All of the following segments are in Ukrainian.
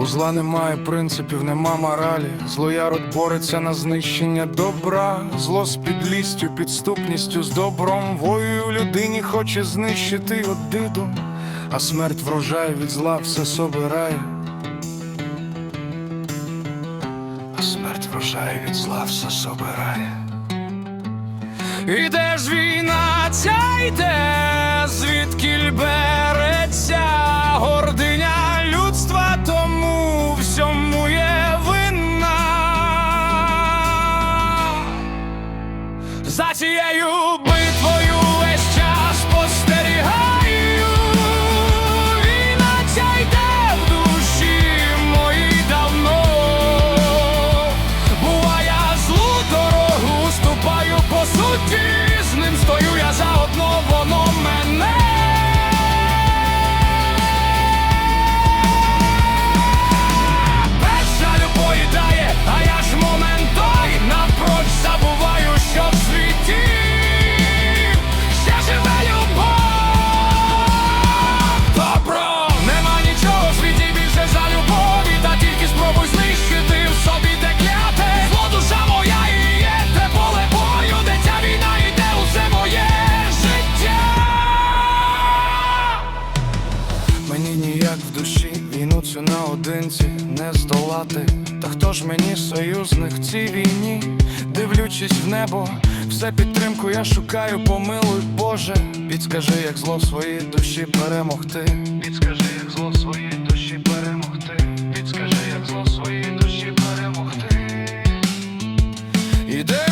У зла немає принципів, нема моралі. Злоярод бореться на знищення добра. Зло з підлістю, підступністю, з добром. Воює в людині хоче знищити одиду, а смерть врожай від зла все собирає. А смерть врожай від зла все собирає. Іде ж війна, ця йде, звідкіль цією битвою Ніяк в душі війну цю наодинці не здолати. Та хто ж мені союзник в цій війні? Дивлячись в небо, все підтримку я шукаю, помилуй Боже. Підскажи, як зло своїй душі перемогти. Підскажи, як зло своїй душі перемогти. Підскажи, як зло своїй душі перемогти. Іде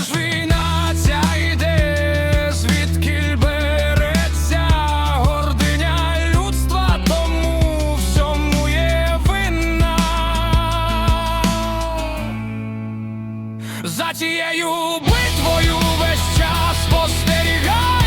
за цією битвою весь час спостерігаю.